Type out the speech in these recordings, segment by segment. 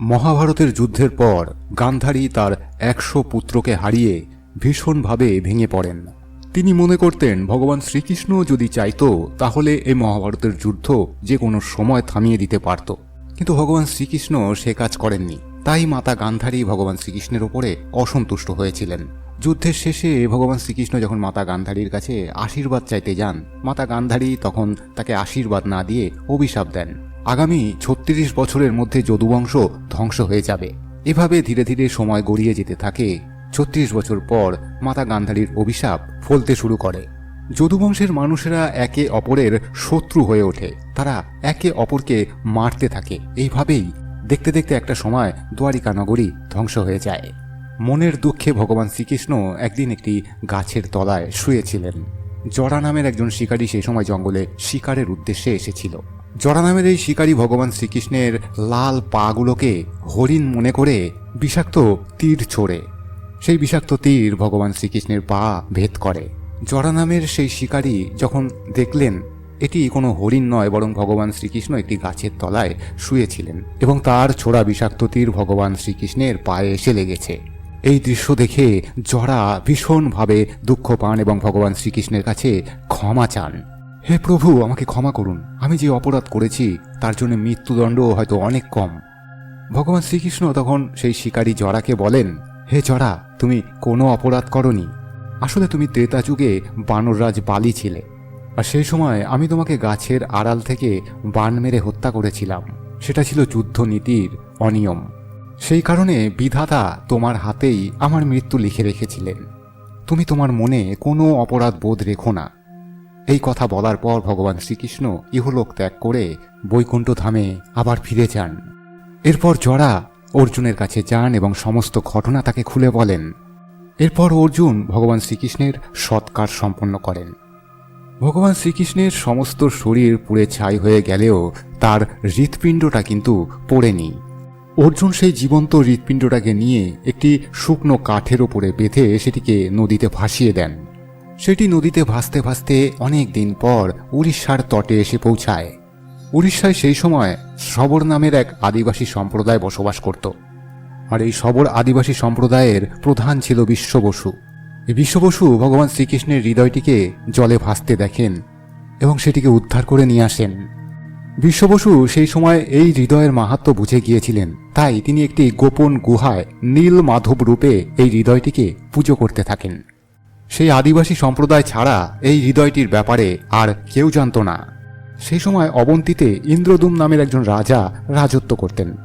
মহাভারতের যুদ্ধের পর গান্ধারী তার একশো পুত্রকে হারিয়ে ভীষণভাবে ভেঙে পড়েন। তিনি মনে করতেন, ভগবান শ্রীকৃষ্ণ যদি চাইত, তাহলে এই মহাভারতের যুদ্ধ যে কোনো সময় থামিয়ে দিতে পারত। কিন্তু ভগবান শ্রীকৃষ্ণ সে কাজ করেননি। তাই মাতা গান্ধারী ভগবান শ্রীকৃষ্ণের ওপরে অসন্তুষ্ট হয়েছিলেন। যুদ্ধের শেষে ভগবান শ্রীকৃষ্ণ যখন মাতা গান্ধারীর কাছে আশীর্বাদ চাইতে যান, মাতা গান্ধারী তখন তাকে আশীর্বাদ না দিয়ে অভিশাপ দেন। আগামী ছত্রিশ বছরের মধ্যে যদুবংশ ধ্বংস হয়ে যাবে। এভাবে ধীরে ধীরে সময় গড়িয়ে যেতে থাকে। ছত্রিশ বছর পর মাতা গান্ধারীর অভিশাপ ফলতে শুরু করে। যদুবংশের মানুষেরা একে অপরের শত্রু হয়ে ওঠে। তারা একে অপরকে মারতে থাকে। এইভাবেই দেখতে দেখতে একটা সময় দ্বারিকা নগরী ধ্বংস হয়ে যায়। মনের দুঃখে ভগবান শ্রীকৃষ্ণ একদিন একটি গাছের তলায় শুয়েছিলেন। জরা নামের একজন শিকারী সেই সময় জঙ্গলে শিকারের উদ্দেশ্যে এসেছিল। জরা নামের এই শিকারী ভগবান শ্রীকৃষ্ণের লাল পাগুলোকে হরিণ মনে করে বিষাক্ত তীর ছোড়ে। সেই বিষাক্ত তীর ভগবান শ্রীকৃষ্ণের পা ভেদ করে। জরা নামের সেই শিকারী যখন দেখলেন, এটি কোনো হরিণ নয়, বরং ভগবান শ্রীকৃষ্ণ একটি গাছের তলায় শুয়েছিলেন এবং তার ছোড়া বিষাক্ত তীর ভগবান শ্রীকৃষ্ণের পায়ে এসে লেগেছে। এই দৃশ্য দেখে জরা ভীষণভাবে দুঃখ পান এবং ভগবান শ্রীকৃষ্ণের কাছে ক্ষমা চান। হে প্রভু, আমাকে ক্ষমা করুন। আমি যে অপরাধ করেছি, তার জন্য মৃত্যুদণ্ড হয়তো অনেক কম। ভগবান শ্রীকৃষ্ণ তখন সেই শিকারী জরাকে বলেন, হে জরা, তুমি কোনো অপরাধ করনি। আসলে তুমি ত্রেতা যুগে বানররাজ বালি ছিলে। আর সেই সময় আমি তোমাকে গাছের আড়াল থেকে বান মেরে হত্যা করেছিলাম। সেটা ছিল যুদ্ধ নীতির অনিয়ম। সেই কারণে বিধাতা তোমার হাতেই আমার মৃত্যু লিখে রেখেছিলেন। তুমি তোমার মনে কোনো অপরাধ বোধ রেখো না। এই কথা বলার পর ভগবান শ্রীকৃষ্ণ ইহলোক ত্যাগ করে বৈকুণ্ঠ ধামে আবার ফিরে যান। এরপর জরা অর্জুনের কাছে যান এবং সমস্ত ঘটনা তাকে খুলে বলেন। এরপর অর্জুন ভগবান শ্রীকৃষ্ণের সৎকার সম্পন্ন করেন। ভগবান শ্রীকৃষ্ণের সমস্ত শরীর পুড়ে ছাই হয়ে গেলেও তার হৃৎপিণ্ডটা কিন্তু পড়েনি। অর্জুন সেই জীবন্ত হৃৎপিণ্ডটাকে নিয়ে একটি শুকনো কাঠের ওপরে বেঁধে সেটিকে নদীতে ভাসিয়ে দেন। সেটি নদীতে ভাসতে ভাসতে অনেক দিন পর উড়িষ্যার তটে এসে পৌঁছায়। উড়িষ্যায় সেই সময় সবর নামের এক আদিবাসী সম্প্রদায় বসবাস করত। আর এই সবর আদিবাসী সম্প্রদায়ের প্রধান ছিল বিশ্ববসু। বিশ্ববসু ভগবান শ্রীকৃষ্ণের হৃদয়টিকে জলে ভাসতে দেখেন এবং সেটিকে উদ্ধার করে নিয়ে আসেন। বিশ্ববসু সেই সময় এই হৃদয়ের মাহাত্ম বুঝে গিয়েছিলেন। তাই তিনি একটি গোপন গুহায় নীল মাধব রূপে এই হৃদয়টিকে পুজো করতে থাকেন। সেই আদিবাসী সম্প্রদায় ছাড়া এই হৃদয়টির ব্যাপারে আর কেউ জানত না। সেই সময় অবন্তীতে ইন্দ্রদুম নামের একজন রাজা রাজত্ব করতেন।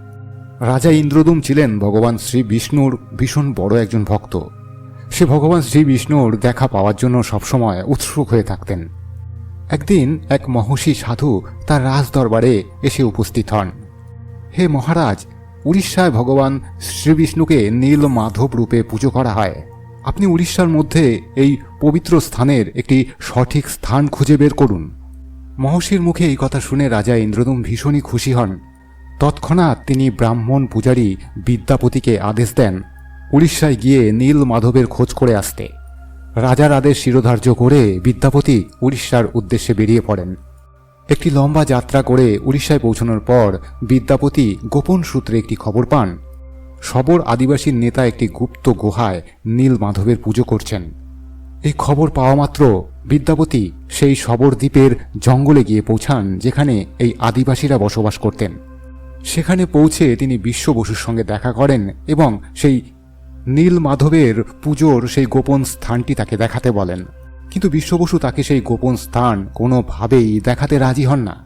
রাজা ইন্দ্রদুম ছিলেন ভগবান শ্রী বিষ্ণুর ভীষণ বড় একজন ভক্ত। সে ভগবান শ্রী বিষ্ণুর দেখা পাওয়ার জন্য সবসময় উৎসুক হয়ে থাকতেন। একদিন এক মহর্ষি সাধু তার রাজ দরবারে এসে উপস্থিত হন। হে মহারাজ, উড়িষ্যায় ভগবান শ্রীবিষ্ণুকে নীল মাধব রূপে পুজো করা হয়। আপনি উড়িষ্যার মধ্যে এই পবিত্র স্থানের একটি সঠিক স্থান খুঁজে বের করুন। মহর্ষির মুখে এই কথা শুনে রাজা ইন্দ্রদম ভীষণই খুশি হন। তৎক্ষণাৎ তিনি ব্রাহ্মণ পূজারী বিদ্যাপতিকে আদেশ দেন উড়িষ্যায় গিয়ে নীল মাধবের খোঁজ করে আসতে। রাজার আদেশ শিরোধার্য করে বিদ্যাপতি উড়িষ্যার উদ্দেশ্যে বেরিয়ে পড়েন। একটি লম্বা যাত্রা করে উড়িষ্যায় পৌঁছানোর পর বিদ্যাপতি গোপন সূত্রে একটি খবর পান। সবর আদিবাসীর নেতা একটি গুপ্ত গুহায় নীল মাধবের পুজো করছেন। এই খবর পাওয়া মাত্র বিদ্যাপতি সেই সবর দ্বীপের জঙ্গলে গিয়ে পৌঁছান, যেখানে এই আদিবাসীরা বসবাস করতেন। সেখানে পৌঁছে তিনি বিশ্ব বসুর সঙ্গে দেখা করেন এবং সেই নীল মাধবের পুজোর সেই গোপন স্থানটি তাকে দেখাতে বলেন। কিন্তু বিশ্ববসু তাকে সেই গোপন স্থান কোনোভাবেই দেখাতে রাজি হন না।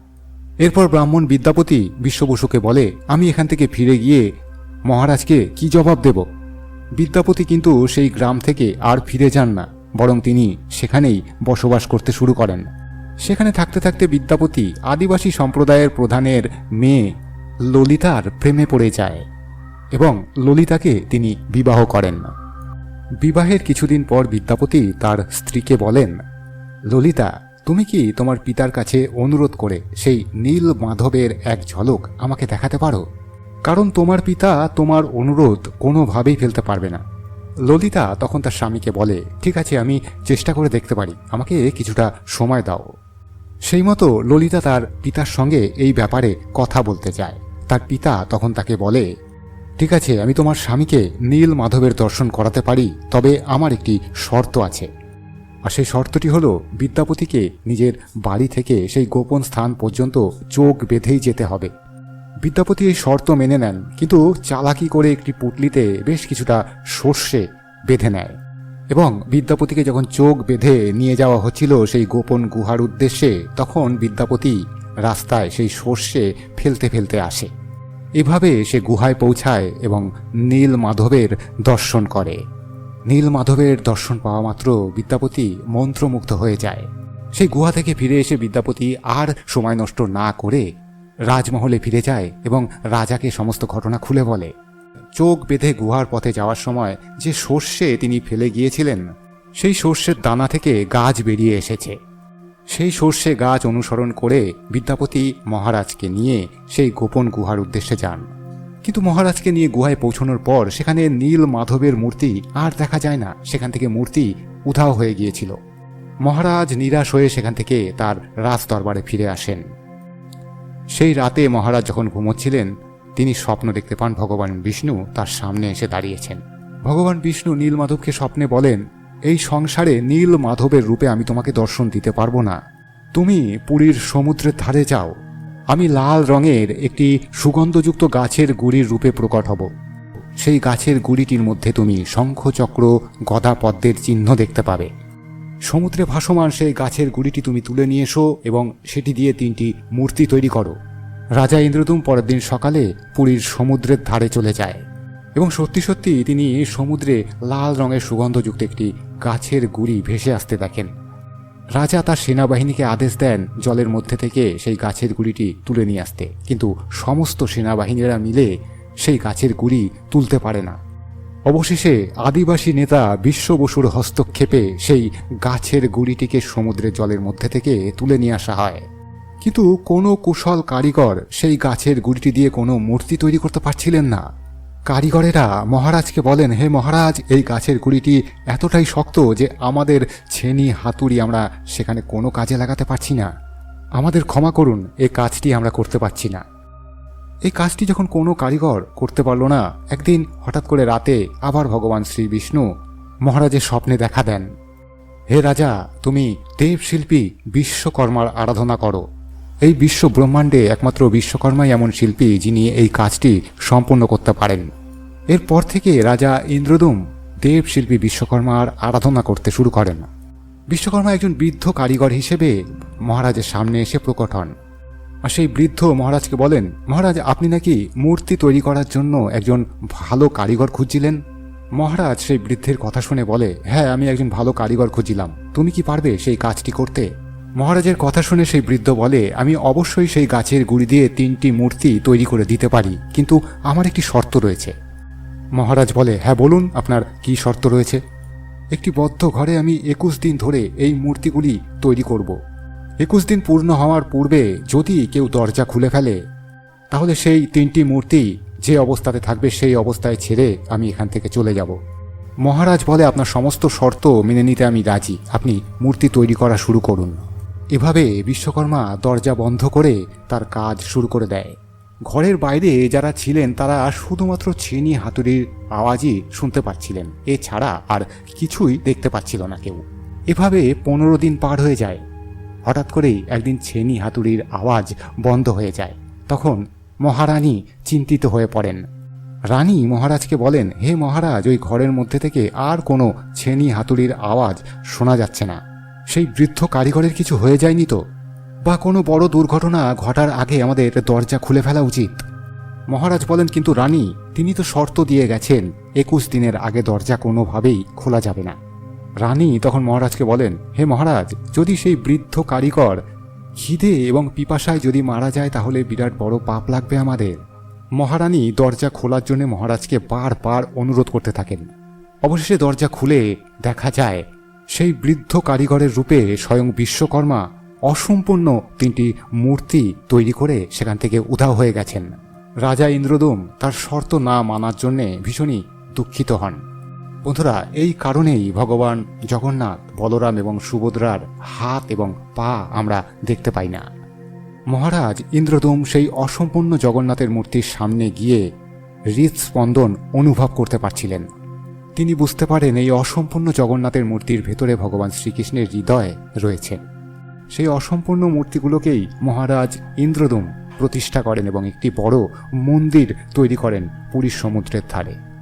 এরপর ব্রাহ্মণ বিদ্যাপতি বিশ্ববসুকে বলে, আমি এখান থেকে ফিরে গিয়ে মহারাজকে কি জবাব দেব? বিদ্যাপতি কিন্তু সেই গ্রাম থেকে আর ফিরে যান না, বরং তিনি সেখানেই বসবাস করতে শুরু করেন। সেখানে থাকতে থাকতে বিদ্যাপতি আদিবাসী সম্প্রদায়ের প্রধানের মেয়ে ললিতার প্রেমে পড়ে যায় এবং ললিতাকে তিনি বিবাহ করেন। বিবাহের কিছুদিন পর বিদ্যাপতি তার স্ত্রীকে বলেন, ললিতা, তুমি কি তোমার পিতার কাছে অনুরোধ করে সেই নীল মাধবের এক ঝলক আমাকে দেখাতে পারো? কারণ তোমার পিতা তোমার অনুরোধ কোনোভাবেই ফেলতে পারবে না। ললিতা তখন তার স্বামীকে বলে, ঠিক আছে, আমি চেষ্টা করে দেখতে পারি। আমাকে কিছুটা সময় দাও। সেই মতো ললিতা তার পিতার সঙ্গে এই ব্যাপারে কথা বলতে যায়। তার পিতা তখন তাকে বলে, ঠিক আছে, আমি তোমার স্বামীকে নীল মাধবের দর্শন করাতে পারি, তবে আমার একটি শর্ত আছে। আর সেই শর্তটি হলো, বিদ্যাপতিকে নিজের বাড়ি থেকে সেই গোপন স্থান পর্যন্ত চোখ বেঁধেই যেতে হবে। বিদ্যাপতি এই শর্ত মেনে নেন, কিন্তু চালাকি করে একটি পুটলিতে বেশ কিছুটা সর্ষে বেঁধে নেয়। এবং বিদ্যাপতিকে যখন চোখ বেঁধে নিয়ে যাওয়া হচ্ছিল সেই গোপন গুহার উদ্দেশ্যে, তখন বিদ্যাপতি রাস্তায় সেই সর্ষে ফেলতে ফেলতে আসে। এভাবে সে গুহায় পৌঁছায় এবং নীল মাধবের দর্শন করে। নীল মাধবের দর্শন পাওয়া মাত্র বিদ্যাপতি মন্ত্রমুগ্ধ হয়ে যায়। সেই গুহা থেকে ফিরে এসে বিদ্যাপতি আর সময় নষ্ট না করে রাজমহলে ফিরে যায় এবং রাজাকে সমস্ত ঘটনা খুলে বলে। চোখ বেঁধে গুহার পথে যাওয়ার সময় যে সর্ষে তিনি ফেলে গিয়েছিলেন, সেই সর্ষের দানা থেকে গাছ বেরিয়ে এসেছে। সেই সর্ষে গাছ অনুসরণ করে বিদ্যাপতি মহারাজকে নিয়ে সেই গোপন গুহার উদ্দেশ্যে যান। কিন্তু মহারাজকে নিয়ে গুহায় পৌঁছানোর পর সেখানে নীল মাধবের মূর্তি আর দেখা যায় না। সেখান থেকে মূর্তি উধাও হয়ে গিয়েছিল। মহারাজ নিরাশ হয়ে সেখান থেকে তার রাজ দরবারে ফিরে আসেন। সেই রাতে মহারাজ যখন ঘুমোচ্ছিলেন, তিনি স্বপ্ন দেখতে পান ভগবান বিষ্ণু তার সামনে এসে দাঁড়িয়েছেন। ভগবান বিষ্ণু নীল মাধবকে স্বপ্নে বলেন, এই সংসারে নীল মাধবের রূপে আমি তোমাকে দর্শন দিতে পারব না। তুমি পুরীর সমুদ্রের ধারে যাও। আমি লাল রঙের একটি সুগন্ধযুক্ত গাছের গুড়ির রূপে প্রকট হব। সেই গাছের গুড়িটির মধ্যে তুমি শঙ্খচক্র গদা পদ্মের চিহ্ন দেখতে পাবে। সমুদ্রে ভাসমান সেই গাছের গুড়িটি তুমি তুলে নিয়ে এসো এবং সেটি দিয়ে তিনটি মূর্তি তৈরি করো। রাজা ইন্দ্রদুম পরের দিন সকালে পুরীর সমুদ্রের ধারে চলে যায় এবং সত্যি সত্যি তিনি সমুদ্রে লাল রঙের সুগন্ধযুক্ত একটি গাছের গুড়ি ভেসে আসতে দেখেন। রাজা তার সেনাবাহিনীকে আদেশ দেন জলের মধ্যে থেকে সেই গাছের গুড়িটি তুলে নিয়ে আসতে। কিন্তু সমস্ত সেনাবাহিনীরা মিলে সেই গাছের গুড়ি তুলতে পারে না। অবশেষে আদিবাসী নেতা বিশ্ব বসুর হস্তক্ষেপে সেই গাছের গুড়িটিকে সমুদ্রের জলের মধ্যে থেকে তুলে নিয়ে আসা হয়। কিন্তু কোনো কুশল কারিগর সেই গাছের গুড়িটি দিয়ে কোনো মূর্তি তৈরি করতে পারছিলেন না। কারিগরেরা মহারাজকে বলেন, হে মহারাজ, এই গাছের গুড়িটি এতটাই শক্ত যে আমাদের ছেনি হাতুড়ি আমরা সেখানে কোনো কাজে লাগাতে পারছি না। আমাদের ক্ষমা করুন এই কাজটি আমরা করতে পারছি না। এই কাজটি যখন কোনো কারিগর করতে পারল না, একদিন হঠাৎ করে রাতে আবার ভগবান শ্রী বিষ্ণু মহারাজের স্বপ্নে দেখা দেন। হে রাজা, তুমি দেবশিল্পী বিশ্বকর্মার আরাধনা করো। এই বিশ্ব ব্রহ্মাণ্ডে একমাত্র বিশ্বকর্মাই এমন শিল্পী যিনি এই কাজটি সম্পূর্ণ করতে পারেন। এরপর থেকে রাজা ইন্দ্রদুম দেবশিল্পী বিশ্বকর্মার আরাধনা করতে শুরু করেন। বিশ্বকর্মা একজন বৃদ্ধ কারিগর হিসেবে মহারাজের সামনে এসে প্রকট হন। আর সেই বৃদ্ধ মহারাজকে বলেন, মহারাজ, আপনি নাকি মূর্তি তৈরি করার জন্য একজন ভালো কারিগর খুঁজছিলেন? মহারাজ সেই বৃদ্ধের কথা শুনে বলে হ্যাঁ আমি একজন ভালো কারিগর খুঁজিলাম। তুমি কি পারবে সেই কাজটি করতে? মহারাজের কথা শুনে সেই বৃদ্ধ বলে, আমি অবশ্যই সেই গাছের গুড়ি দিয়ে তিনটি মূর্তি তৈরি করে দিতে পারি, কিন্তু আমার একটি শর্ত রয়েছে। মহারাজ বলে হ্যাঁ বলুন, আপনার কি শর্ত রয়েছে? একটি বদ্ধ ঘরে আমি একুশ দিন ধরে এই মূর্তিগুলি তৈরি করব। একুশ দিন পূর্ণ হওয়ার পূর্বে যদি কেউ দরজা খুলে ফেলে, তাহলে সেই তিনটি মূর্তি যে অবস্থাতে থাকবে সেই অবস্থায় ছেড়ে আমি এখান থেকে চলে যাব। মহারাজ বলে, আপনার সমস্ত শর্ত মেনে নিতে আমি রাজি। আপনি মূর্তি তৈরি করা শুরু করুন। এভাবে বিশ্বকর্মা দরজা বন্ধ করে তার কাজ শুরু করে দেয়। ঘরের বাইরে যারা ছিলেন, তারা শুধুমাত্র ছিনি হাতুড়ির আওয়াজই শুনতে পাচ্ছিলেন। এছাড়া আর কিছুই দেখতে পাচ্ছিল না কেউ। এভাবে পনেরো দিন পার হয়ে যায়। হঠাৎ করেই একদিন ছেনি হাতুড়ির আওয়াজ বন্ধ হয়ে যায়। তখন মহারানী চিন্তিত হয়ে পড়েন। রানী মহারাজকে বলেন, হে মহারাজ, ওই ঘরের মধ্যে থেকে আর কোনো ছেনি হাতুড়ির আওয়াজ শোনা যাচ্ছে না। সেই বৃদ্ধ কারিগরের কিছু হয়ে যায়নি তো? বা কোনো বড় দুর্ঘটনা ঘটার আগে আমাদের দরজা খুলে ফেলা উচিত? মহারাজ বলেন, কিন্তু রানী, তিনি তো শর্ত দিয়ে গেছেন, একুশ দিনের আগে দরজা কোনোভাবেই খোলা যাবে না। রানী তখন মহারাজকে বলেন, হে মহারাজ, যদি সেই বৃদ্ধ কারিগর খিদে এবং পিপাসায় যদি মারা যায়, তাহলে বিরাট বড় পাপ লাগবে আমাদের। মহারানী দরজা খোলার জন্য মহারাজকে বারবার অনুরোধ করতে থাকেন। অবশেষে দরজা খুলে দেখা যায়, সেই বৃদ্ধ কারিগরের রূপে স্বয়ং বিশ্বকর্মা অসম্পূর্ণ তিনটি মূর্তি তৈরি করে সেখান থেকে উধাও হয়ে গেছেন। রাজা ইন্দ্রদুম তার শর্ত না মানার জন্যে ভীষণই দুঃখিত হন। বন্ধুরা, এই কারণেই ভগবান জগন্নাথ, বলরাম এবং সুভদ্রার হাত এবং পা আমরা দেখতে পাই না। মহারাজ ইন্দ্রদম সেই অসম্পূর্ণ জগন্নাথের মূর্তির সামনে গিয়ে হৃদস্পন্দন অনুভব করতে পারছিলেন। তিনি বুঝতে পারেন এই অসম্পূর্ণ জগন্নাথের মূর্তির ভেতরে ভগবান শ্রীকৃষ্ণের হৃদয় রয়েছে। সেই অসম্পূর্ণ মূর্তিগুলোকেই মহারাজ ইন্দ্রদম প্রতিষ্ঠা করেন এবং একটি বড় মন্দির তৈরি করেন পুরীর সমুদ্রের ধারে।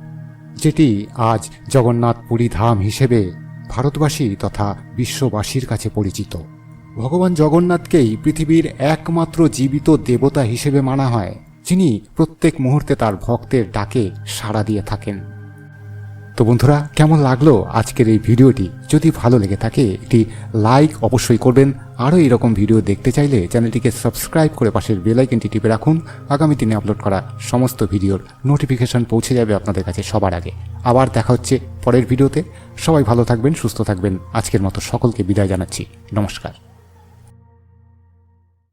যেটি আজ জগন্নাথ পুরী ধাম হিসেবে ভারতবাসী তথা বিশ্ববাসীর কাছে পরিচিত। ভগবান জগন্নাথকেই পৃথিবীর একমাত্র জীবিত দেবতা হিসেবে মানা হয়, যিনি প্রত্যেক মুহূর্তে তার ভক্তের ডাকে সাড়া দিয়ে থাকেন। তো বন্ধুরা, কেমন লাগল আজকের এই ভিডিওটি? যদি ভালো লেগে থাকে, একটি লাইক অবশ্যই করবেন। আরও এরকম ভিডিও দেখতে চাইলে চ্যানেলটিকে সাবস্ক্রাইব করে পাশের বেলাইকনটি টিপে রাখুন। আগামী দিনে আপলোড করা সমস্ত ভিডিওর নোটিফিকেশন পৌঁছে যাবে আপনাদের কাছে সবার আগে। আবার দেখা হচ্ছে পরের ভিডিওতে। সবাই ভালো থাকবেন, সুস্থ থাকবেন। আজকের মতো সকলকে বিদায় জানাচ্ছি। নমস্কার।